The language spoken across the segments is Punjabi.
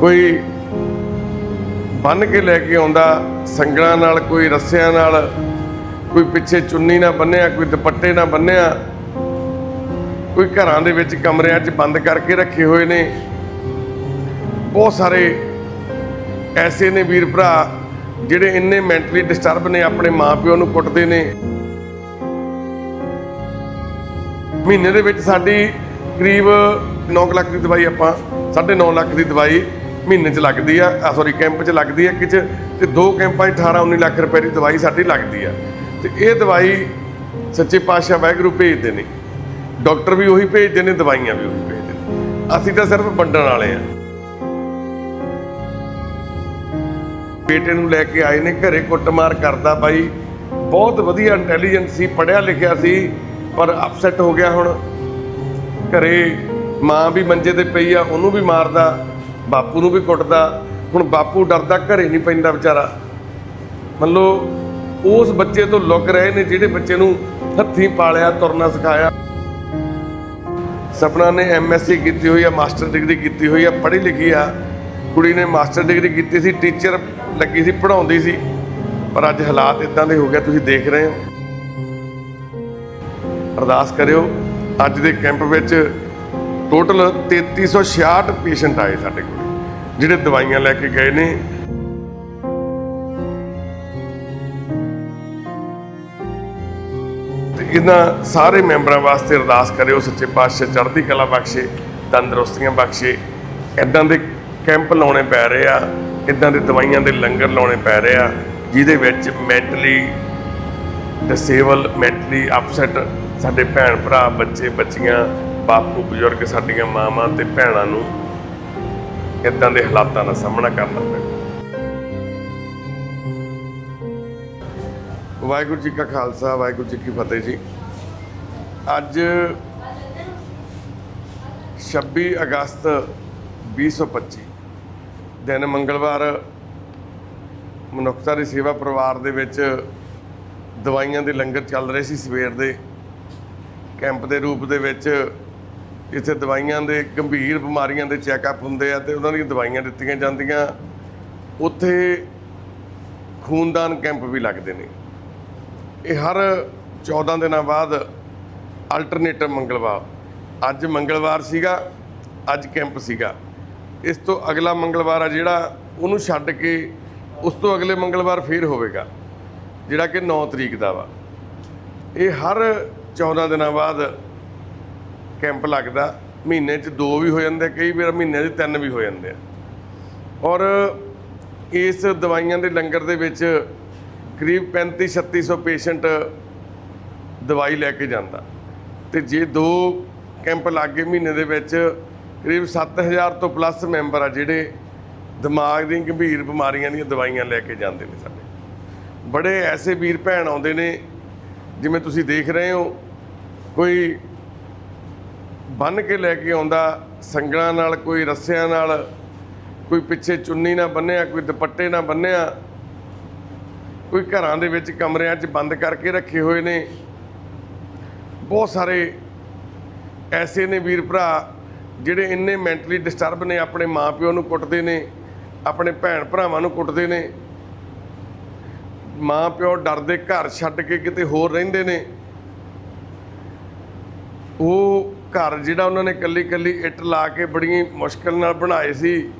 ਕੋਈ ਬੰਨ ਕੇ ਲੈ ਕੇ ਆਉਂਦਾ, ਸੰਗਲਾਂ ਨਾਲ, ਕੋਈ ਰੱਸਿਆਂ ਨਾਲ, ਕੋਈ ਪਿੱਛੇ ਚੁੰਨੀ ਨਾ ਬੰਨਿਆ ਕੋਈ ਦੁਪੱਟੇ ਨਾ ਬੰਨਿਆ ਕੋਈ ਘਰਾਂ ਦੇ ਵਿੱਚ ਕਮਰਿਆਂ 'ਚ ਬੰਦ ਕਰਕੇ ਰੱਖੇ ਹੋਏ ਨੇ। ਬਹੁਤ ਸਾਰੇ ਐਸੇ ਨੇ ਵੀਰ ਭਰਾ, ਜਿਹੜੇ ਇੰਨੇ ਮੈਂਟਲੀ ਡਿਸਟਰਬ ਨੇ, ਆਪਣੇ ਮਾਪਿਓ ਨੂੰ ਕੁੱਟਦੇ ਨੇ। ਮਹੀਨੇ ਦੇ ਵਿੱਚ ਸਾਡੀ ਕਰੀਬ 9 ਲੱਖ ਦੀ ਦਵਾਈ ਆਪਾਂ 9.5 ਲੱਖ ਦੀ ਦਵਾਈ ਮਹੀਨੇ 'ਚ ਲੱਗਦੀ ਆ ਸੌਰੀ ਕੈਂਪ 'ਚ ਲੱਗਦੀ ਆ ਕਿਚ ਤੇ ਦੋ ਕੈਂਪਾਂ 'ਚ 18 19 ਲੱਖ ਰੁਪਏ ਦੀ ਦਵਾਈ ਸਾਡੀ ਲੱਗਦੀ ਆ। ਤੇ ਇਹ ਦਵਾਈ ਸੱਚੇ ਪਾਤਸ਼ਾਹ ਵਾਹਿਗੁਰੂ ਭੇਜਦੇ ਨੇ। ਡਾਕਟਰ ਵੀ ਉਹੀ ਭੇਜਦੇ ਨੇ, ਦਵਾਈਆਂ ਵੀ ਉਹੀ ਭੇਜਦੇ ਨੇ। ਅਸੀਂ ਤਾਂ ਸਿਰਫ ਵੰਡਣ ਵਾਲੇ ਆ। ਬੇਟੇ ਨੂੰ ਲੈ ਕੇ ਆਏ ਨੇ, ਘਰੇ ਕੁੱਟਮਾਰ ਕਰਦਾ ਬਾਈ। ਬਹੁਤ ਵਧੀਆ ਇੰਟੈਲੀਜੈਂਟ ਸੀ ਪੜਿਆ ਲਿਖਿਆ ਸੀ, ਪਰ ਅਪਸੈਟ ਹੋ ਗਿਆ ਹੁਣ। ਘਰੇ ਮਾਂ ਵੀ ਮੰਜੇ ਤੇ ਪਈ ਆ, ਉਹਨੂੰ ਵੀ ਮਾਰਦਾ। ਬਾਪੂ ਨੂੰ ਵੀ ਕੁੱਟਦਾ, ਹੁਣ ਬਾਪੂ ਡਰਦਾ ਘਰੇ ਨਹੀਂ ਪੈਂਦਾ ਵਿਚਾਰਾ। ਮੰਨ ਲਓ, ਉਸ ਬੱਚੇ ਤੋਂ ਲੁਕ ਰਹੇ ਨੇ ਜਿਹੜੇ ਬੱਚੇ ਨੂੰ ਹੱਥੀਂ ਪਾਲਿਆ, ਤੁਰਨਾ ਸਿਖਾਇਆ। ਸਪਨਾ ਨੇ ਐਮਐਸਸੀ ਕੀਤੀ ਹੋਈ ਆ, ਮਾਸਟਰ ਡਿਗਰੀ ਕੀਤੀ ਹੋਈ ਆ, ਪੜ੍ਹੀ ਲਿਖੀ ਆ। ਕੁੜੀ ਨੇ ਮਾਸਟਰ ਡਿਗਰੀ ਕੀਤੀ ਸੀ, ਟੀਚਰ ਲੱਗੀ ਸੀ, ਪੜ੍ਹਾਉਂਦੀ ਸੀ। ਪਰ ਅੱਜ ਹਾਲਾਤ ਇਦਾਂ ਦੇ ਹੋ ਗਏ, ਤੁਸੀਂ ਦੇਖ ਰਹੇ ਹੋ। ਅਰਦਾਸ ਕਰਿਓ, ਅੱਜ ਦੇ ਕੈਂਪ ਵਿੱਚ ਟੋਟਲ 3366 ਪੇਸ਼ੈਂਟ ਆਏ ਸਾਡੇ ਕੋਲ। ਜਿਹੜੇ ਦਵਾਈਆਂ ਲੈ ਕੇ ਗਏ ਨੇ। ਤੇ ਇਹਨਾਂ ਸਾਰੇ ਮੈਂਬਰਾਂ ਵਾਸਤੇ ਅਰਦਾਸ ਕਰਿਓ, ਸੱਚੇ ਪਾਤਸ਼ਾਹ ਚੜ੍ਹਦੀ ਕਲਾ ਬਖਸ਼ੇ, ਤੰਦਰੁਸਤੀਆਂ ਬਖਸ਼ੇ। ਇਦਾਂ ਦੇ ਕੈਂਪ ਲਾਉਣੇ ਪੈ ਰਹੇ ਆ ਇਦਾਂ ਦੇ ਦਵਾਈਆਂ ਦੇ ਲੰਗਰ ਲਾਉਣੇ ਪੈ ਰਹੇ ਆ, ਜਿਹਦੇ ਵਿੱਚ ਮੈਂਟਲੀ ਡਿਸੇਬਲ ਮੈਂਟਲੀ ਅਪਸੈਟ ਸਾਡੇ ਭੈਣ ਭਰਾ, ਬੱਚੇ, ਬੱਚੀਆਂ, ਬਾਪੂ, ਬਜ਼ੁਰਗ, ਸਾਡੀਆਂ ਮਾਵਾਂ ਤੇ ਭੈਣਾਂ ਨੂੰ ਇਦਾਂ ਦੇ ਹਾਲਾਤਾਂ ਦਾ ਸਾਹਮਣਾ ਕਰਨਾ ਪੈਂਦਾ। ਵਾਹਿਗੁਰੂ ਜੀ ਕਾ ਖਾਲਸਾ, ਵਾਹਿਗੁਰੂ ਜੀ ਕੀ ਫਤਿਹ ਜੀ। ਅੱਜ 26 ਅਗਸਤ 2025 ਦਿਨ ਮੰਗਲਵਾਰ, ਮਨੁੱਖਤਾ ਦੀ ਸੇਵਾ ਪਰਿਵਾਰ ਦੇ ਵਿੱਚ ਦਵਾਈਆਂ ਦੇ ਲੰਗਰ ਚੱਲ ਰਹੇ ਸੀ ਸਵੇਰ ਦੇ। ਕੈਂਪ ਦੇ ਰੂਪ ਦੇ ਵਿੱਚ ਇੱਥੇ ਦਵਾਈਆਂ ਦੇ ਗੰਭੀਰ ਬਿਮਾਰੀਆਂ ਦੇ ਚੈੱਕਅਪ ਹੁੰਦੇ ਆ ਤੇ ਉਹਨਾਂ ਦੀਆਂ ਦਵਾਈਆਂ ਦਿੱਤੀਆਂ ਜਾਂਦੀਆਂ। ਉੱਥੇ ਖੂਨਦਾਨ ਕੈਂਪ ਵੀ ਲੱਗਦੇ ਨੇ। ਇਹ ਹਰ 14 ਦਿਨਾਂ ਬਾਅਦ ਅਲਟਰਨੇਟਿਵ ਮੰਗਲਵਾਰ। ਅੱਜ ਮੰਗਲਵਾਰ ਸੀਗਾ, ਅੱਜ ਕੈਂਪ ਸੀਗਾ। ਇਸ ਤੋਂ ਅਗਲਾ ਮੰਗਲਵਾਰ ਆ ਜਿਹੜਾ, ਉਹਨੂੰ ਛੱਡ ਕੇ ਉਸ ਤੋਂ ਅਗਲੇ ਮੰਗਲਵਾਰ ਫੇਰ ਹੋਵੇਗਾ, ਜਿਹੜਾ ਕਿ 9 ਤਰੀਕ ਦਾ ਵਾ। ਇਹ ਹਰ 14 ਦਿਨਾਂ ਬਾਅਦ ਕੈਂਪ ਲੱਗਦਾ, ਮਹੀਨੇ 'ਚ ਦੋ ਵੀ ਹੋ ਜਾਂਦੇ, ਕਈ ਵਾਰ ਮਹੀਨੇ 'ਚ ਤਿੰਨ ਵੀ ਹੋ ਜਾਂਦੇ ਆ। ਔਰ ਇਸ ਦਵਾਈਆਂ ਦੇ ਲੰਗਰ ਦੇ ਵਿੱਚ ਕਰੀਬ 35 3600 ਪੇਸ਼ੈਂਟ ਦਵਾਈ ਲੈ ਕੇ ਜਾਂਦਾ। ਤੇ ਜੇ ਦੋ ਕੈਂਪ ਲੱਗੇ ਮਹੀਨੇ ਦੇ ਵਿੱਚ, ਕਰੀਬ 7000 ਤੋਂ ਪਲੱਸ ਮੈਂਬਰ ਆ ਜਿਹੜੇ ਦਿਮਾਗ ਦੀਆਂ ਗੰਭੀਰ ਬਿਮਾਰੀਆਂ ਦੀਆਂ ਦਵਾਈਆਂ ਲੈ ਕੇ ਜਾਂਦੇ ਨੇ ਸਾਡੇ। ਬੜੇ ਐਸੇ ਵੀਰ ਭੈਣ ਆਉਂਦੇ ਨੇ, ਜਿਵੇਂ ਤੁਸੀਂ ਦੇਖ ਰਹੇ ਹੋ, ਕੋਈ ਬੰਨ ਕੇ ਲੈ ਕੇ ਆਉਂਦਾ, ਸੰਗਲਾਂ ਨਾਲ, ਕੋਈ ਰੱਸਿਆਂ ਨਾਲ, ਕੋਈ ਪਿੱਛੇ ਚੁੰਨੀ ਨਾ ਬੰਨਿਆ, ਕੋਈ ਦੁਪੱਟੇ ਨਾ ਬੰਨਿਆ, ਕੋਈ ਘਰਾਂ ਦੇ ਵਿੱਚ ਕਮਰਿਆਂ 'ਚ ਬੰਦ ਕਰਕੇ ਰੱਖੇ ਹੋਏ ਨੇ। ਬਹੁਤ ਸਾਰੇ ਐਸੇ ਨੇ ਵੀਰ ਭਰਾ, ਜਿਹੜੇ ਇੰਨੇ ਮੈਂਟਲੀ ਡਿਸਟਰਬ ਨੇ, ਆਪਣੇ ਮਾਪਿਓ ਨੂੰ ਕੁੱਟਦੇ ਨੇ, ਆਪਣੇ ਭੈਣ ਭਰਾਵਾਂ ਨੂੰ ਕੁੱਟਦੇ ਨੇ। ਮਾਪਿਓ ਡਰਦੇ ਘਰ ਛੱਡ ਕੇ ਕਿਤੇ ਹੋਰ ਰਹਿੰਦੇ ਨੇ। ਉਹ ਘਰ ਜਿਹੜਾ ਉਹਨਾਂ ਨੇ ਕੱਲੀ ਕੱਲੀ ਇੱਟ ਲਾ ਕੇ ਬੜੀ ਮੁਸ਼ਕਲ ਨਾਲ ਬਣਾਏ ਸੀ,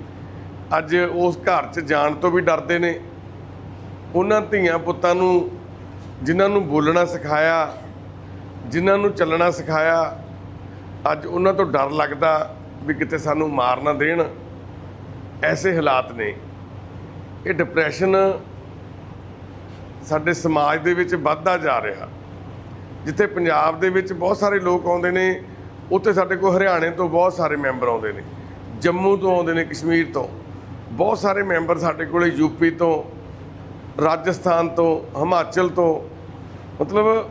ਅੱਜ ਉਸ ਘਰ 'ਚ ਜਾਣ ਤੋਂ ਵੀ ਡਰਦੇ ਨੇ। ਉਹਨਾਂ ਧੀਆਂ ਪੁੱਤਾਂ ਨੂੰ, ਜਿਨ੍ਹਾਂ ਨੂੰ ਬੋਲਣਾ ਸਿਖਾਇਆ, ਜਿਨ੍ਹਾਂ ਨੂੰ ਚੱਲਣਾ ਸਿਖਾਇਆ, ਅੱਜ ਉਹਨਾਂ ਤੋਂ ਡਰ ਲੱਗਦਾ ਵੀ ਕਿਤੇ ਸਾਨੂੰ ਮਾਰ ਨਾ ਦੇਣ। ਐਸੇ ਹਾਲਾਤ ਨੇ। ਇਹ ਡਿਪਰੈਸ਼ਨ ਸਾਡੇ ਸਮਾਜ ਦੇ ਵਿੱਚ ਵੱਧਦਾ ਜਾ ਰਿਹਾ। ਜਿੱਥੇ ਪੰਜਾਬ ਦੇ ਵਿੱਚ ਬਹੁਤ ਸਾਰੇ ਲੋਕ ਆਉਂਦੇ ਨੇ ਉੱਥੇ ਸਾਡੇ ਕੋਲ ਹਰਿਆਣੇ ਤੋਂ ਬਹੁਤ ਸਾਰੇ ਮੈਂਬਰ ਆਉਂਦੇ ਨੇ, ਜੰਮੂ ਤੋਂ ਆਉਂਦੇ ਨੇ, ਕਸ਼ਮੀਰ ਤੋਂ। ਬਹੁਤ ਸਾਰੇ ਮੈਂਬਰ ਸਾਡੇ ਕੋਲੇ ਯੂਪੀ ਤੋਂ, ਰਾਜਸਥਾਨ ਤੋਂ, ਹਿਮਾਚਲ ਤੋਂ। ਮਤਲਬ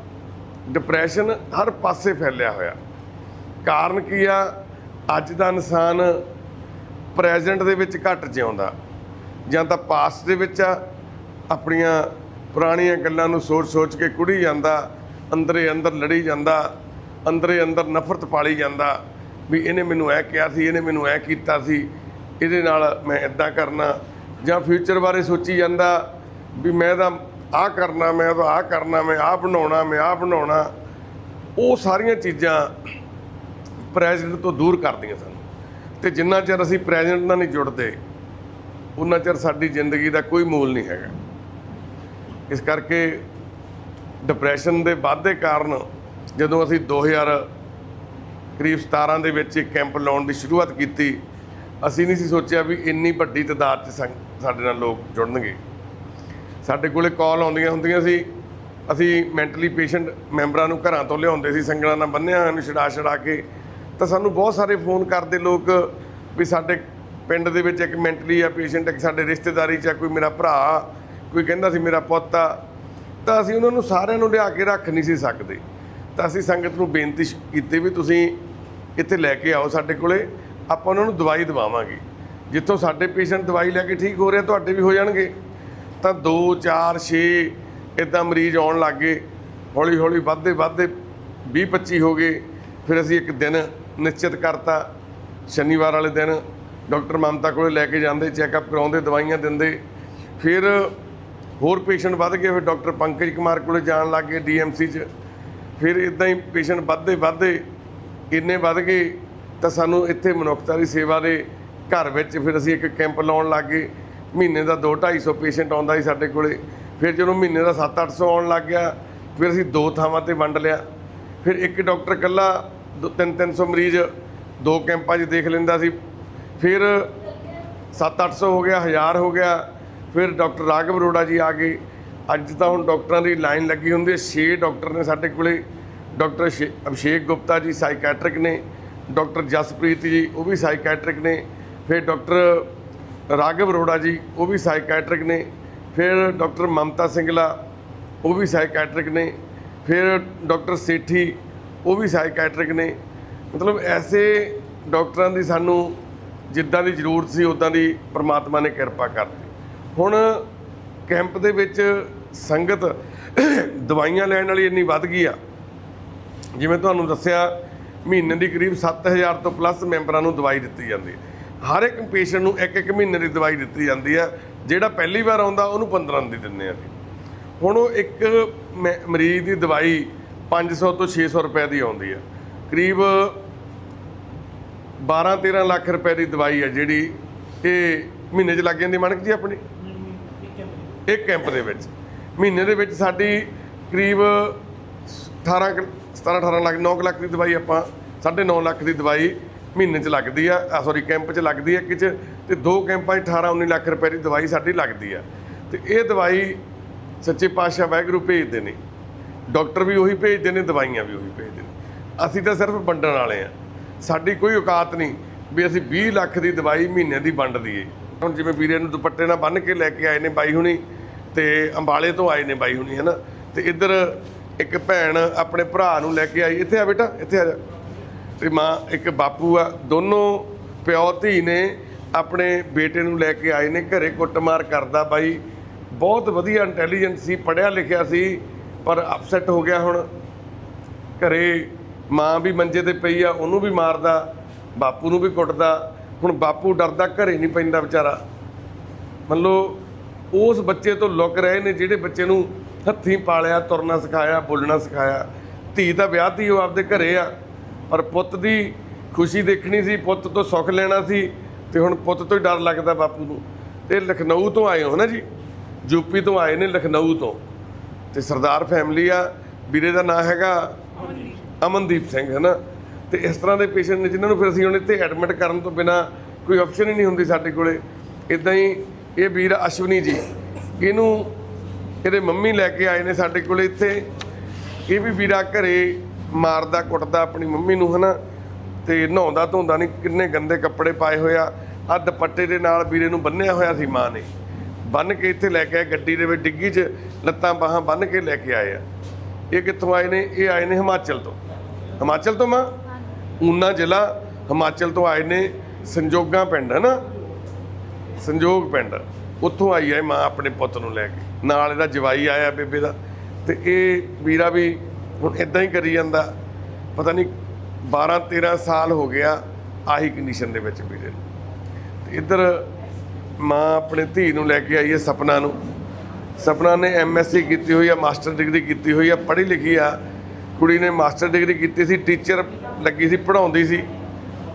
ਡਿਪਰੈਸ਼ਨ ਹਰ ਪਾਸੇ ਫੈਲਿਆ ਹੋਇਆ। ਕਾਰਨ ਕੀ ਆ? ਅੱਜ ਦਾ ਇਨਸਾਨ ਪ੍ਰੈਜ਼ੈਂਟ ਦੇ ਵਿੱਚ ਘੱਟ ਜਿਉਂਦਾ। ਜਾਂ ਤਾਂ ਪਾਸਟ ਦੇ ਵਿੱਚ ਆ, ਆਪਣੀਆਂ ਪੁਰਾਣੀਆਂ ਗੱਲਾਂ ਨੂੰ ਸੋਚ-ਸੋਚ ਕੇ ਕੁੜੀ ਜਾਂਦਾ, ਅੰਦਰੇ ਅੰਦਰ ਲੜੀ ਜਾਂਦਾ। ਅੰਦਰੇ ਅੰਦਰ ਨਫ਼ਰਤ ਪਾਲੀ ਜਾਂਦਾ ਵੀ ਇਹਨੇ ਮੈਨੂੰ ਐ ਕਿਹਾ ਸੀ, ਇਹਨੇ ਮੈਨੂੰ ਐ ਕੀਤਾ ਸੀ, ਇਹਦੇ ਨਾਲ ਮੈਂ ਇਦਾਂ ਕਰਨਾ। ਜਾਂ ਫਿਊਚਰ ਬਾਰੇ ਸੋਚੀ ਜਾਂਦਾ ਵੀ ਮੈਂ ਤਾਂ ਆਹ ਕਰਨਾ, ਮੈਂ ਤਾਂ ਆਹ ਕਰਨਾ, ਮੈਂ ਆਹ ਬਣਾਉਣਾ, ਮੈਂ ਆਹ ਬਣਾਉਣਾ। ਉਹ ਸਾਰੀਆਂ ਚੀਜ਼ਾਂ ਪ੍ਰੈਜੈਂਟ ਤੋਂ ਦੂਰ ਕਰਦੀਆਂ ਸਨ। ਤੇ ਜਿੰਨਾ ਚਿਰ ਅਸੀਂ ਪ੍ਰੈਜੈਂਟ ਨਾਲ ਨਹੀਂ ਜੁੜਦੇ ਉਹਨਾਂ ਚਿਰ ਸਾਡੀ ਜ਼ਿੰਦਗੀ ਦਾ ਕੋਈ ਮੂਲ ਨਹੀਂ ਹੈਗਾ। ਇਸ ਕਰਕੇ ਡਿਪਰੈਸ਼ਨ ਦੇ ਵਾਧੇ ਕਾਰਨ ਜਦੋਂ ਅਸੀਂ 2000 ਕਰੀਬ 17 ਦੇ ਵਿੱਚ ਇੱਕ ਕੈਂਪ ਲਾਉਣ ਦੀ ਸ਼ੁਰੂਆਤ ਕੀਤੀ, ਅਸੀਂ ਨਹੀਂ ਸੀ ਸੋਚਿਆ ਵੀ ਇੰਨੀ ਵੱਡੀ ਤਾਦਾਦ 'ਚ ਸੰਗ- ਸਾਡੇ ਨਾਲ ਲੋਕ ਜੁੜਨਗੇ। ਸਾਡੇ ਕੋਲੇ ਕਾਲ ਆਉਂਦੀਆਂ ਹੁੰਦੀਆਂ ਸੀ, ਅਸੀਂ ਮੈਂਟਲੀ ਪੇਸ਼ੈਂਟ ਮੈਂਬਰਾਂ ਨੂੰ ਘਰਾਂ ਤੋਂ ਲਿਆਉਂਦੇ ਸੀ, ਸੰਗਲਾਂ ਨਾਲ ਬੰਨਿਆ ਨੂੰ ਛਡਾ ਛਡਾ ਕੇ। ਤਾਂ ਸਾਨੂੰ ਬਹੁਤ ਸਾਰੇ ਫੋਨ ਕਰਦੇ ਲੋਕ ਵੀ ਸਾਡੇ ਪਿੰਡ ਦੇ ਵਿੱਚ ਇੱਕ ਮੈਂਟਲੀ ਆ ਪੇਸ਼ੈਂਟ, ਇੱਕ ਸਾਡੇ ਰਿਸ਼ਤੇਦਾਰੀ 'ਚ ਆ, ਕੋਈ ਮੇਰਾ ਭਰਾ, ਕੋਈ ਕਹਿੰਦਾ ਸੀ ਮੇਰਾ ਪੁੱਤ ਆ। ਤਾਂ ਅਸੀਂ ਉਹਨਾਂ ਨੂੰ ਸਾਰਿਆਂ ਨੂੰ ਲਿਆ ਕੇ ਰੱਖ ਨਹੀਂ ਸੀ ਸਕਦੇ। ਤਾਂ ਅਸੀਂ ਸੰਗਤ ਨੂੰ ਬੇਨਤੀ ਕੀਤੀ ਵੀ ਤੁਸੀਂ ਇੱਥੇ ਲੈ ਕੇ ਆਓ ਸਾਡੇ ਕੋਲੇ। ਆਪਾਂ ਉਹਨਾਂ ਨੂੰ ਦਵਾਈ ਦਵਾਵਾਂਗੇ। ਜਿੱਥੋਂ ਸਾਡੇ ਪੇਸ਼ੈਂਟ ਦਵਾਈ ਲੈ ਕੇ ਠੀਕ ਹੋ ਰਹੇ, ਤੁਹਾਡੇ ਵੀ ਹੋ ਜਾਣਗੇ। ਤਾਂ 2 4 6 ਇਦਾਂ ਮਰੀਜ਼ ਆਉਣ ਲੱਗ ਗਏ। ਹੌਲੀ ਹੌਲੀ ਵੱਧਦੇ ਵੱਧਦੇ 20 25 ਹੋ ਗਏ। ਫਿਰ ਅਸੀਂ ਇੱਕ ਦਿਨ ਨਿਸ਼ਚਿਤ ਕਰਤਾ, ਸ਼ਨੀਵਾਰ ਵਾਲੇ ਦਿਨ ਡਾਕਟਰ ਮਮਤਾ ਕੋਲੇ ਲੈ ਕੇ ਜਾਂਦੇ ਚੈੱਕਅਪ ਕਰਾਉਂਦੇ, ਦਵਾਈਆਂ ਦਿੰਦੇ। ਫਿਰ ਹੋਰ ਪੇਸ਼ੈਂਟ ਵੱਧ ਗਏ, ਫਿਰ ਡਾਕਟਰ ਪੰਕਜ ਕੁਮਾਰ ਕੋਲੇ ਜਾਣ ਲੱਗ ਗਏ ਡੀਐਮਸੀ 'ਚ। ਫਿਰ ਇਦਾਂ ਹੀ ਪੇਸ਼ੈਂਟ ਵੱਧਦੇ ਵੱਧਦੇ ਇੰਨੇ ਵੱਧ ਗਏ ਤਾਂ ਸਾਨੂੰ ਇੱਥੇ ਮਨੁੱਖਤਾ ਦੀ ਸੇਵਾ ਦੇ ਘਰ ਵਿੱਚ ਫਿਰ ਅਸੀਂ ਇੱਕ ਕੈਂਪ ਲਾਉਣ ਲੱਗ ਗਏ। ਮਹੀਨੇ ਦਾ 2-250 ਪੇਸ਼ੈਂਟ ਆਉਂਦਾ ਸੀ ਸਾਡੇ ਕੋਲੇ। ਫਿਰ ਜਦੋਂ ਮਹੀਨੇ ਦਾ 7-800 ਆਉਣ ਲੱਗ ਗਿਆ, ਫਿਰ ਅਸੀਂ ਦੋ ਥਾਵਾਂ ਤੇ ਵੰਡ ਲਿਆ। ਫਿਰ ਇੱਕ ਡਾਕਟਰ ਇਕੱਲਾ 3-300 ਮਰੀਜ਼, ਦੋ ਕੈਂਪਾਂ 'ਚ ਦੇਖ ਲੈਂਦਾ ਸੀ। ਫਿਰ 7-800 ਹੋ ਗਿਆ 1000 ਹੋ ਗਿਆ। ਫਿਰ ਡਾਕਟਰ ਰਾਘਵ ਅਰੋੜਾ ਜੀ ਆ ਗਏ। ਅੱਜ ਤਾਂ ਹੁਣ ਡਾਕਟਰਾਂ ਦੀ ਲਾਈਨ ਲੱਗੀ ਹੁੰਦੀ ਹੈ। 6 ਡਾਕਟਰ ਨੇ ਸਾਡੇ ਕੋਲੇ। ਡਾਕਟਰ ਸ਼ੇ- ਅਭਿਸ਼ੇਕ ਗੁਪਤਾ ਜੀ ਸਾਈਕੈਟ੍ਰਿਕ ਨੇ। ਡਾਕਟਰ ਜਸਪ੍ਰੀਤ ਜੀ, ਉਹ ਵੀ ਸਾਈਕੈਟ੍ਰਿਕ ਨੇ। ਫਿਰ ਡਾਕਟਰ ਰਾਘਵ ਅਰੋੜਾ ਜੀ, ਉਹ ਵੀ ਸਾਈਕੈਟ੍ਰਿਕ ਨੇ। ਫਿਰ ਡਾਕਟਰ ਮਮਤਾ ਸਿੰਗਲਾ, ਉਹ ਵੀ ਸਾਈਕੈਟ੍ਰਿਕ ਨੇ। ਫਿਰ ਡਾਕਟਰ ਸੇਠੀ, ਉਹ ਵੀ ਸਾਈਕੈਟ੍ਰਿਕ ਨੇ। ਮਤਲਬ ਐਸੇ ਡਾਕਟਰਾਂ ਦੀ ਸਾਨੂੰ ਜਿੱਦਾਂ ਦੀ ਜ਼ਰੂਰਤ ਸੀ ਉਦਾਂ ਦੀ ਪ੍ਰਮਾਤਮਾ ਨੇ ਕਿਰਪਾ ਕਰਤੀ। ਹੁਣ ਕੈਂਪ ਦੇ ਵਿੱਚ ਸੰਗਤ ਦਵਾਈਆਂ ਲੈਣ ਵਾਲੀ ਇੰਨੀ ਵੱਧ ਗਈ ਆ। ਜਿਵੇਂ ਤੁਹਾਨੂੰ ਦੱਸਿਆ ਮਹੀਨੇ ਦੀ ਕਰੀਬ 7000 ਤੋਂ ਪਲੱਸ ਮੈਂਬਰਾਂ ਨੂੰ ਦਵਾਈ ਦਿੱਤੀ ਜਾਂਦੀ ਹੈ। ਹਰ ਇੱਕ ਪੇਸ਼ੈਂਟ ਨੂੰ ਇੱਕ ਇੱਕ ਮਹੀਨੇ ਦੀ ਦਵਾਈ ਦਿੱਤੀ ਜਾਂਦੀ ਹੈ ਜਿਹੜਾ ਪਹਿਲੀ ਵਾਰ ਆਉਂਦਾ ਉਹਨੂੰ 15 ਦੀ ਦਿੰਦੇ ਆ ਜੀ। ਹੁਣ ਉਹ ਇੱਕ ਮਰੀਜ਼ ਦੀ ਦਵਾਈ 500 ਤੋਂ 600 ਰੁਪਏ ਦੀ ਆਉਂਦੀ ਹੈ ਕਰੀਬ 12-13 ਲੱਖ ਰੁਪਏ ਦੀ ਦਵਾਈ ਹੈ ਜਿਹੜੀ ਇਹ ਮਹੀਨੇ 'ਚ ਲੱਗ ਜਾਂਦੀ ਮਣਕ ਜੀ ਆਪਣੀ? ਇੱਕ ਕੈਂਪ ਦੇ ਵਿੱਚ। ਮਹੀਨੇ ਦੇ ਵਿੱਚ ਸਾਡੀ ਕਰੀਬ 18 ਕੁ- 17 18 ਲੱਖ 9 ਲੱਖ ਦੀ ਦਵਾਈ ਆਪਾਂ 9.5 ਲੱਖ ਦੀ ਦਵਾਈ ਮਹੀਨੇ 'ਚ ਲੱਗਦੀ ਆ ਸੌਰੀ ਕੈਂਪ 'ਚ ਲੱਗਦੀ ਆ, ਕਿਚ, ਤੇ ਦੋ ਕੈਂਪਾਂ 'ਚ 18 19 ਲੱਖ ਰੁਪਏ ਦੀ ਦਵਾਈ ਸਾਡੀ ਲੱਗਦੀ ਆ। ਤੇ ਇਹ ਦਵਾਈ ਸੱਚੇ ਪਾਤਸ਼ਾਹ ਵਾਹਿਗੁਰੂ ਭੇਜਦੇ ਨੇ। ਡਾਕਟਰ ਵੀ ਉਹੀ ਭੇਜਦੇ ਨੇ, ਦਵਾਈਆਂ ਵੀ ਉਹੀ ਭੇਜਦੇ ਨੇ। ਅਸੀਂ ਤਾਂ ਸਿਰਫ ਵੰਡਣ ਵਾਲੇ ਆ। ਸਾਡੀ ਕੋਈ ਔਕਾਤ ਨਹੀਂ ਵੀ ਅਸੀਂ 20 ਲੱਖ ਦੀ ਦਵਾਈ ਮਹੀਨੇ ਦੀ ਵੰਡ ਦਈਏ। ਹੁਣ ਜਿਵੇਂ ਵੀਰੇ ਨੂੰ ਦੁਪੱਟੇ ਨਾਲ ਬੰਨ੍ਹ ਕੇ ਲੈ ਕੇ ਆਏ ਨੇ ਬਾਈ ਹੁਣੀ ਤੇ ਅੰਬਾਲੇ ਤੋਂ ਆਏ ਨੇ ਬਾਈ ਹੁਣੀ ਹੈ ਨਾ ਤੇ ਇੱਧਰ ਇੱਕ ਭੈਣ ਆਪਣੇ ਭਰਾ ਨੂੰ ਲੈ ਕੇ ਆਈ। ਇੱਥੇ ਆ ਬੇਟਾ, ਇੱਥੇ ਆ ਜਾ। ਤੇ ਮਾਂ ਇੱਕ ਬਾਪੂ ਆ, ਦੋਨੋਂ ਪਿਓ ਧੀ ਨੇ ਆਪਣੇ ਬੇਟੇ ਨੂੰ ਲੈ ਕੇ ਆਏ ਨੇ। ਘਰੇ ਕੁੱਟਮਾਰ ਕਰਦਾ ਬਾਈ। ਬਹੁਤ ਵਧੀਆ ਇੰਟੈਲੀਜੈਂਟ ਸੀ, ਪੜ੍ਹਿਆ ਲਿਖਿਆ ਸੀ, ਪਰ ਅਪਸੈਟ ਹੋ ਗਿਆ ਹੁਣ। ਘਰੇ ਮਾਂ ਵੀ ਮੰਜੇ ਤੇ ਪਈ ਆ, ਉਹਨੂੰ ਵੀ ਮਾਰਦਾ, ਬਾਪੂ ਨੂੰ ਵੀ ਕੁੱਟਦਾ। ਹੁਣ ਬਾਪੂ ਡਰਦਾ, ਘਰੇ ਨਹੀਂ ਪੈਂਦਾ ਵਿਚਾਰਾ। ਮੰਨ ਲਓ ਉਸ ਬੱਚੇ ਤੋਂ ਲੁਕ ਰਹੇ ਨੇ ਜਿਹੜੇ ਬੱਚੇ ਨੂੰ ਹੱਥੀਂ ਪਾਲਿਆ, ਤੁਰਨਾ ਸਿਖਾਇਆ, ਬੋਲਣਾ ਸਿਖਾਇਆ। ਧੀ ਤਾਂ ਵਿਆਹਤੀ ਉਹ ਆਪਦੇ ਘਰੇ ਆ, ਪਰ ਪੁੱਤ ਦੀ ਖੁਸ਼ੀ ਦੇਖਣੀ ਸੀ, ਪੁੱਤ ਤੋਂ ਸੁੱਖ ਲੈਣਾ ਸੀ ਤੇ ਹੁਣ ਪੁੱਤ ਤੋਂ ਹੀ ਡਰ ਲੱਗਦਾ ਬਾਪੂ ਨੂੰ। ਤੇ ਲਖਨਊ ਤੋਂ ਆਏ ਹੋ ਨਾ ਜੀ? ਯੂਪੀ ਤੋਂ ਆਏ ਨੇ ਲਖਨਊ ਤੋਂ। ਤੇ ਸਰਦਾਰ ਫੈਮਿਲੀ ਆ, ਵੀਰੇ ਦਾ ਨਾਂ ਹੈਗਾ ਅਮਨਦੀਪ ਸਿੰਘ ਹੈ ਨਾ ਤੇ ਇਸ ਤਰ੍ਹਾਂ ਦੇ ਪੇਸ਼ੈਂਟ ਨੇ ਜਿਨ੍ਹਾਂ ਨੂੰ ਫਿਰ ਅਸੀਂ ਹੁਣ ਇੱਥੇ ਐਡਮਿਟ ਕਰਨ ਤੋਂ ਬਿਨਾ ਕੋਈ ਆਪਸ਼ਨ ਹੀ ਨਹੀਂ ਹੁੰਦੀ ਸਾਡੇ ਕੋਲੇ। ਇਦਾਂ ਹੀ ਇਹ ਵੀਰ ਅਸ਼ਵਨੀ ਜੀ ਇਹਨੂੰ ਇਹਦੇ ਮੰਮੀ ਲੈ ਕੇ ਆਏ ਨੇ ਸਾਡੇ ਕੋਲੇ ਇੱਥੇ। ਇਹ ਵੀ ਵੀਰਾ ਘਰੇ ਮਾਰਦਾ ਕੁੱਟਦਾ ਆਪਣੀ ਮੰਮੀ ਨੂੰ ਹਨਾ? ਤੇ ਨਹਾਉਂਦਾ ਧੋਂਦਾ ਨਹੀਂ ਕਿੰਨੇ ਗੰਦੇ ਕੱਪੜੇ ਪਾਏ ਹੋਇਆ ਆ। ਦੁਪੱਟੇ ਦੇ ਨਾਲ ਵੀਰੇ ਨੂੰ ਬੰਨਿਆ ਹੋਇਆ ਸੀ ਮਾਂ ਨੇ। ਬੰਨ ਕੇ ਇੱਥੇ ਲੈ ਕੇ ਆਏ ਗੱਡੀ ਦੇ ਵਿੱਚ ਡਿੱਗੀ 'ਚ ਲੱਤਾਂ ਬਾਹਾਂ ਬੰਨ ਕੇ ਲੈ ਕੇ ਆਏ ਆ। ਇਹ ਕਿੱਥੋਂ ਆਏ ਨੇ? ਇਹ ਆਏ ਨੇ ਹਿਮਾਚਲ ਤੋਂ। ਹਿਮਾਚਲ ਤੋਂ ਮਾਂ? ਊਨਾ ਜ਼ਿਲ੍ਹਾ ਹਿਮਾਚਲ ਤੋਂ ਆਏ ਨੇ ਸੰਜੋਗਾ ਪਿੰਡ ਹੈ ਨਾ ਸੰਜੋਗ ਪਿੰਡ, ਉੱਥੋਂ ਆਈ ਹੈ ਮਾਂ ਆਪਣੇ ਪੁੱਤ ਨੂੰ ਲੈ ਕੇ। ਨਾਲ ਇਹਦਾ ਜਵਾਈ ਆਇਆ ਬੇਬੇ ਦਾ। ਤੇ ਇਹ ਵੀਰਾ ਵੀ ਹੁਣ ਇਦਾਂ ਹੀ ਕਰੀ ਜਾਂਦਾ। ਪਤਾ ਨਹੀਂ 12 13 ਸਾਲ ਹੋ ਗਿਆ ਆਹੀ ਕੰਡੀਸ਼ਨ ਦੇ ਵਿੱਚ ਵੀਰੇ ਨੂੰ। ਇੱਧਰ ਮਾਂ ਆਪਣੇ ਧੀ ਨੂੰ ਲੈ ਕੇ ਆਈ ਹੈ ਸਪਨਾ ਨੂੰ। ਸਪਨਾ ਨੇ ਐਮਐਸਸੀ ਕੀਤੀ ਹੋਈ ਆ, ਮਾਸਟਰ ਡਿਗਰੀ ਕੀਤੀ ਹੋਈ ਆ, ਪੜ੍ਹੀ ਲਿਖੀ ਆ। ਕੁੜੀ ਨੇ ਮਾਸਟਰ ਡਿਗਰੀ ਕੀਤੀ ਸੀ, ਟੀਚਰ ਲੱਗੀ ਸੀ, ਪੜ੍ਹਾਉਂਦੀ ਸੀ।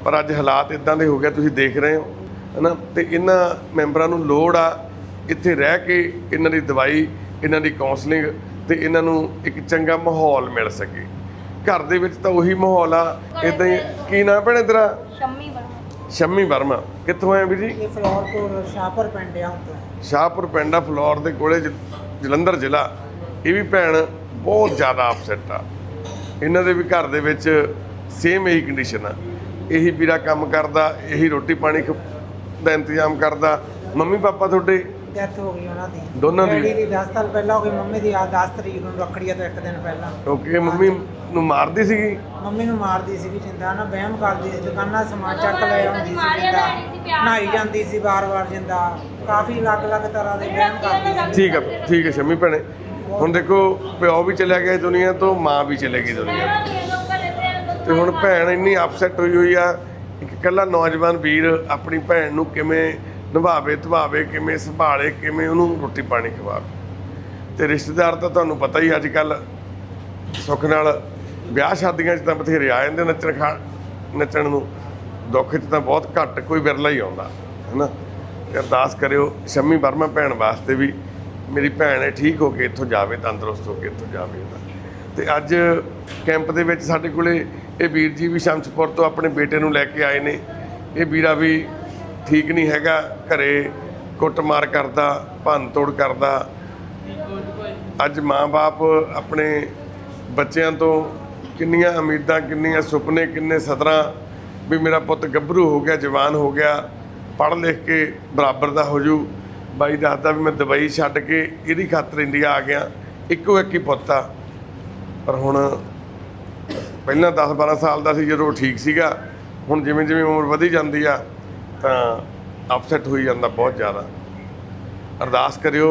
ਪਰ ਅੱਜ ਹਾਲਾਤ ਇਦਾਂ ਦੇ ਹੋ ਗਏ, ਤੁਸੀਂ ਦੇਖ ਰਹੇ ਹੋ। ਹਨਾ? ਤੇ ਇਹਨਾਂ ਮੈਂਬਰਾਂ ਨੂੰ ਲੋੜ ਆ ਇੱਥੇ ਰਹਿ ਕੇ ਇਹਨਾਂ ਦੀ ਦਵਾਈ ਇਹਨਾਂ ਦੀ ਕਾਉਂਸਲਿੰਗ ਤੇ ਇਹਨਾਂ ਨੂੰ ਇੱਕ ਚੰਗਾ ਮਾਹੌਲ ਮਿਲ ਸਕੇ। ਘਰ ਦੇ ਵਿੱਚ ਤਾਂ ਉਹੀ ਮਾਹੌਲ ਆ। ਇਦਾਂ ਹੀ ਕੀ ਨਾਮ ਭੈਣੇ ਤੇਰਾ? ਸ਼ੰਮੀ ਬਣਾ ਸ਼ੰਮੀ ਵਰਮਾ। ਕਿੱਥੋਂ ਆਏ ਵੀਰ ਜੀ? ਇਹ ਫਲੋਰਪੁਰ ਸ਼ਾਹਪੁਰ ਪਿੰਡ ਆ ਉੱਤੇ ਸ਼ਾਹਪੁਰ ਪਿੰਡਾ ਫਲੋਰ ਦੇ ਕੋਲੇ ਜ- ਜਲੰਧਰ ਜ਼ਿਲ੍ਹਾ। ਇਹ ਵੀ ਭੈਣ ਬਹੁਤ ਜ਼ਿਆਦਾ ਅਪਸੈਟ ਆ। ਇਹਨਾਂ ਦੇ ਵੀ ਘਰ ਦੇ ਵਿੱਚ ਸੇਮ ਇਹੀ ਕੰਡੀਸ਼ਨ ਆ। ਇਹੀ ਵੀਰਾ ਕੰਮ ਕਰਦਾ ਇਹੀ ਰੋਟੀ ਪਾਣੀ ਖ- ਦਾ ਇੰਤਜ਼ਾਮ ਕਰਦਾ। ਮੰਮੀ ਪਾਪਾ ਤੁਹਾਡੇ? ਡੈਥ ਹੋ ਗਈ ਉਹਨਾਂ ਦੀ। ਦੋਨਾਂ ਦੀ? ਡੈਡੀ ਦੀ 10 ਸਾਲ ਪਹਿਲਾਂ ਹੋ ਗਈ ਮੰਮੀ ਦੀ ਆ 10 ਤਰੀਕ ਨੂੰ ਰੱਖੜੀ ਆ ਤੋਂ ਇੱਕ ਦਿਨ ਪਹਿਲਾਂ। ਕਿਉਂਕਿ ਮੰਮੀ ਨੂੰ ਮਾਰਦੀ ਸੀਗੀ? ਮੰਮੀ ਨੂੰ ਮਾਰਦੀ ਸੀ ਵੀ ਜਿੰਦਾ ਨਾ ਵਹਿਮ ਕਰਦੀ ਸੀ ਦੁਕਾਨਾਂ ਸਮਾਨ ਚੱਕ ਲੈ ਆਉਂਦੀ ਸੀ ਜਿੰਦਾ। ਨਹਾਈ ਜਾਂਦੀ ਸੀ ਵਾਰ-ਵਾਰ ਜਿੰਦਾ। ਕਾਫੀ ਅਲੱਗ-ਅਲੱਗ ਤਰ੍ਹਾਂ ਦੇ ਵਹਿਮ ਕਰਦੀ ਸੀ। ਠੀਕ ਆ ਠੀਕ ਹੈ ਸ਼ੰਮੀ ਭੈਣੇ। ਹੁਣ ਦੇਖੋ ਪਿਓ ਵੀ ਚਲਿਆ ਗਿਆ ਇਸ ਦੁਨੀਆ ਤੋਂ ਮਾਂ ਵੀ ਚਲੇ ਗਈ ਦੁਨੀਆ। ਤੋਂ ਤੇ ਹੁਣ ਭੈਣ ਇੰਨੀ ਅਪਸੈਟ ਹੋਈ ਹੋਈ ਆ ਇੱਕ ਇਕੱਲਾ ਨੌਜਵਾਨ ਵੀਰ ਆਪਣੀ ਭੈਣ ਨੂੰ ਕਿਵੇਂ ਨਿਭਾਵੇ, ਧਵਾਵੇ, ਕਿਵੇਂ ਸੰਭਾਲੇ, ਕਿਵੇਂ ਉਹਨੂੰ ਰੋਟੀ ਪਾਣੀ ਖਵਾਵੇ? ਤੇ ਰਿਸ਼ਤੇਦਾਰ ਤਾਂ ਤੁਹਾਨੂੰ ਪਤਾ ਹੀ ਅੱਜ ਕੱਲ ਸੁੱਖ ਨਾਲ ਵਿਆਹ ਸ਼ਾਦੀਆਂ 'ਚ ਤਾਂ ਬਥੇਰੇ ਆ ਜਾਂਦੇ ਨੱਚਣ ਖਾ, ਨੱਚਣ ਨੂੰ। ਦੁੱਖ 'ਚ ਤਾਂ ਬਹੁਤ ਘੱਟ ਕੋਈ ਵਿਰਲਾ ਹੀ ਆਉਂਦਾ, ਹੈਨਾ? ਤੇ ਅਰਦਾਸ ਕਰਿਓ, ਸ਼ੰਮੀ ਵਰਮਾ ਭੈਣ ਵਾਸਤੇ ਵੀ ਮੇਰੀ ਭੈਣ ਹੈ ਠੀਕ ਹੋ ਕੇ ਇੱਥੋਂ ਜਾਵੇ, ਤੰਦਰੁਸਤ ਹੋ ਕੇ ਇੱਥੋਂ ਜਾਵੇ। ਉਹਦਾ ਤੇ ਅੱਜ ਕੈਂਪ ਦੇ ਵਿੱਚ ਸਾਡੇ ਕੋਲੇ ਇਹ ਵੀਰ ਜੀ ਵੀ ਸ਼ਮਸਪੁਰ ਤੋਂ ਆਪਣੇ ਬੇਟੇ ਨੂੰ ਲੈ ਕੇ ਆਏ ਨੇ। ਇਹ ਵੀਰਾ ਵੀ ਠੀਕ ਨਹੀਂ ਹੈਗਾ, ਘਰੇ ਕੁੱਟਮਾਰ ਕਰਦਾ ਭੰਨ ਤੋੜ ਕਰਦਾ। ਅੱਜ ਮਾਂ-ਬਾਪ ਆਪਣੇ ਬੱਚਿਆਂ ਤੋਂ ਕਿੰਨੀਆਂ ਉਮੀਦਾਂ, ਕਿੰਨੀਆਂ ਸੁਪਨੇ, ਕਿੰਨੇ ਸਦਰਾਂ ਵੀ ਮੇਰਾ ਪੁੱਤ ਗੱਭਰੂ ਹੋ ਗਿਆ, ਜਵਾਨ ਹੋ ਗਿਆ ਪੜ੍ਹ ਲਿਖ ਕੇ ਬਰਾਬਰ ਦਾ ਹੋ ਜੂ। ਬਾਈ ਦੱਸਦਾ ਵੀ ਮੈਂ ਦੁਬਈ ਛੱਡ ਕੇ ਇਹਦੀ ਖਾਤਰ ਇੰਡੀਆ ਆ ਗਿਆ। ਇੱਕੋ ਇੱਕ ਹੀ ਪੁੱਤ ਆ। ਪਰ ਹੁਣ ਪਹਿਲਾਂ 10 12 ਸਾਲ ਦਾ ਸੀ ਜਦੋਂ ਠੀਕ ਸੀਗਾ ਹੁਣ ਜਿਵੇਂ ਜਿਵੇਂ ਉਮਰ ਵਧੀ ਜਾਂਦੀ ਆ ਤਾਂ ਅਪਸੈਟ ਹੋਈ ਜਾਂਦਾ ਬਹੁਤ ਜ਼ਿਆਦਾ। ਅਰਦਾਸ ਕਰਿਓ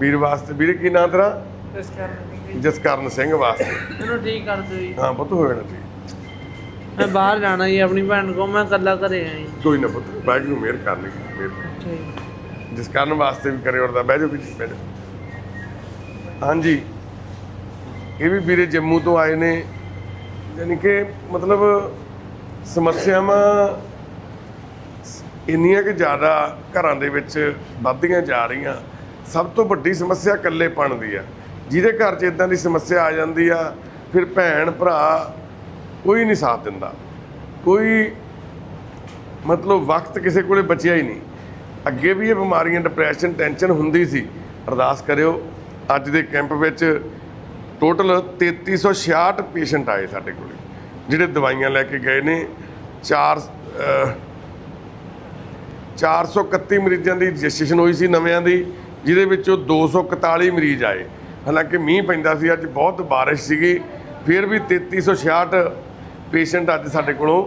ਵੀਰ ਵਾਸਤੇ। ਵੀਰ ਕੀ ਨਾਂ ਤੇਰਾ? ਜਸਕਰਨ। ਸਿੰਘ ਵਾਸਤੇ। ਮੈਨੂੰ ਠੀਕ ਕਰ ਦਿਓ ਜੀ। ਹਾਂ ਪੁੱਤ ਹੋਇਆ ਨਾ ਠੀਕ। ਮੈਂ ਬਾਹਰ ਜਾਣਾ ਜੀ ਆਪਣੀ ਭੈਣ ਕੋਲ। ਮੈਂ ਇਕੱਲਾ ਘਰੇ ਆਇਆ ਜੀ। ਕੋਈ ਨਾ ਪੁੱਤ ਮਿਹਰ ਕਰਨੀ ਮਿਹਰ ਅੱਛਾ ਜੀ ਜਸਕਰਨ ਵਾਸਤੇ ਵੀ ਕਰਿਓ ਅਰਦਾਸ। ਬਹਿ ਜਾਓ ਵੀ ਬਹਿ ਜਾਓ। ਹਾਂਜੀ। ਇਹ ਵੀ ਵੀਰੇ ਜੰਮੂ ਤੋਂ ਆਏ ਨੇ। ਯਾਨੀ ਕਿ ਮਤਲਬ ਸਮੱਸਿਆਵਾਂ ਇੰਨੀਆਂ ਕਿ ਜ਼ਿਆਦਾ ਘਰਾਂ ਦੇ ਵਿੱਚ ਵੱਧਦੀਆਂ ਜਾ ਰਹੀਆਂ। ਸਭ ਤੋਂ ਵੱਡੀ ਸਮੱਸਿਆ ਇਕੱਲੇਪਣ ਦੀ ਆ। ਜਿਹਦੇ ਘਰ 'ਚ ਇਦਾਂ ਦੀ ਸਮੱਸਿਆ ਆ ਜਾਂਦੀ ਆ, ਫਿਰ ਭੈਣ, ਭਰਾ ਕੋਈ ਨਹੀਂ ਸਾਥ ਦਿੰਦਾ। ਕੋਈ ਮਤਲਬ ਵਕਤ ਕਿਸੇ ਕੋਲੇ ਬਚਿਆ ਹੀ ਨਹੀਂ। ਅੱਗੇ ਵੀ ਇਹ ਬਿਮਾਰੀਆਂ ਡਿਪਰੈਸ਼ਨ ਟੈਨਸ਼ਨ ਹੁੰਦੀ ਸੀ। ਅਰਦਾਸ ਕਰਿਓ, ਅੱਜ ਦੇ ਕੈਂਪ ਵਿੱਚ ਟੋਟਲ 3366 ਪੇਸ਼ੈਂਟ ਆਏ ਸਾਡੇ ਕੋਲੇ, ਜਿਹੜੇ ਦਵਾਈਆਂ ਲੈ ਕੇ ਗਏ ਨੇ 4 431 ਮਰੀਜ਼ਾਂ ਦੀ ਰਜਿਸਟ੍ਰੇਸ਼ਨ ਹੋਈ ਸੀ ਨਵਿਆਂ ਦੀ, ਜਿਹਦੇ ਵਿੱਚੋਂ 241 ਮਰੀਜ਼ ਆਏ। ਹਾਲਾਂਕਿ ਮੀਂਹ ਪੈਂਦਾ ਸੀ, ਅੱਜ ਬਹੁਤ ਬਾਰਿਸ਼ ਸੀਗੀ, ਫਿਰ ਵੀ 3366 ਪੇਸ਼ੈਂਟ ਅੱਜ ਸਾਡੇ ਕੋਲੋਂ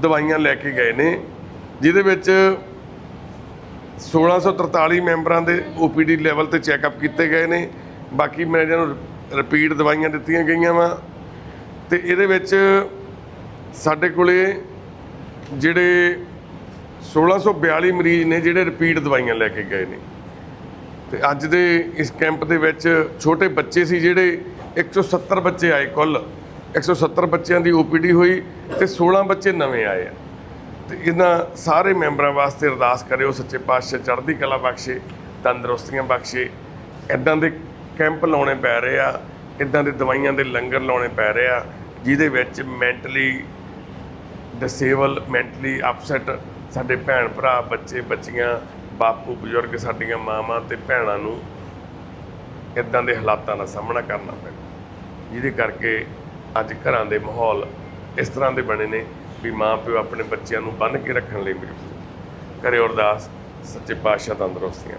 ਦਵਾਈਆਂ ਲੈ ਕੇ ਗਏ ਨੇ, ਜਿਹਦੇ ਵਿੱਚ 1643 ਮੈਂਬਰਾਂ ਦੇ OPD ਲੈਵਲ ਤੇ ਚੈੱਕਅਪ ਕੀਤੇ ਗਏ ਨੇ, ਬਾਕੀ ਮਰੀਜ਼ਾਂ ਨੂੰ ਰਿਪੀਟ ਦਵਾਈਆਂ ਦਿੱਤੀਆਂ ਗਈਆਂ ਵਾ। ਤੇ ਇਹਦੇ ਵਿੱਚ ਸਾਡੇ ਕੋਲੇ ਜਿਹੜੇ 1642 ਮਰੀਜ਼ ਨੇ ਜਿਹੜੇ ਰਿਪੀਟ ਦਵਾਈਆਂ ਲੈ ਕੇ ਗਏ ਨੇ। ਤੇ ਅੱਜ ਦੇ ਇਸ ਕੈਂਪ ਦੇ ਵਿੱਚ ਛੋਟੇ ਬੱਚੇ ਸੀ ਜਿਹੜੇ 170 ਬੱਚੇ ਆਏ ਕੁੱਲ। 170 ਬੱਚਿਆਂ ਦੀ OPD ਹੋਈ ਤੇ 16 ਬੱਚੇ ਨਵੇਂ ਆਏ ਆ। ਤੇ ਇਹਨਾਂ ਸਾਰੇ ਮੈਂਬਰਾਂ ਵਾਸਤੇ ਅਰਦਾਸ ਕਰਿਓ, ਸੱਚੇ ਪਾਤਸ਼ਾਹ ਚੜ੍ਹਦੀ ਕਲਾ ਬਖਸ਼ੇ, ਤੰਦਰੁਸਤੀਆਂ ਬਖਸ਼ੇ। ਇਦਾਂ ਦੇ ਕੈਂਪ ਲਾਉਣੇ ਪੈ ਰਹੇ ਆ, ਇਦਾਂ ਦੇ ਦਵਾਈਆਂ ਦੇ ਲੰਗਰ ਲਾਉਣੇ ਪੈ ਰਹੇ ਆ, ਜਿਹਦੇ ਵਿੱਚ ਮੈਂਟਲੀ ਡਿਸੇਬਲ ਮੈਂਟਲੀ ਅਪਸੈਟ ਸਾਡੇ ਭੈਣ ਭਰਾ, ਬੱਚੇ, ਬੱਚੀਆਂ, ਬਾਪੂ, ਬਜ਼ੁਰਗ, ਸਾਡੀਆਂ ਮਾਵਾਂ ਤੇ ਭੈਣਾਂ ਨੂੰ ਇਦਾਂ ਦੇ ਹਾਲਾਤਾਂ ਦਾ ਸਾਹਮਣਾ ਕਰਨਾ ਪੈਂਦਾ ਜਿਹਦੇ ਕਰਕੇ ਅੱਜ ਘਰਾਂ ਦੇ ਮਾਹੌਲ ਇਸ ਤਰ੍ਹਾਂ ਦੇ ਬਣੇ ਨੇ ਵੀ ਮਾਂ ਪਿਓ ਆਪਣੇ ਬੱਚਿਆਂ ਨੂੰ ਬੰਨ੍ਹ ਕੇ ਰੱਖਣ ਲਈ ਮਜਬੂਰ ਕਰੇ ਅਰਦਾਸ, ਸੱਚੇ ਪਾਤਸ਼ਾਹ ਤੰਦਰੁਸਤੀਆਂ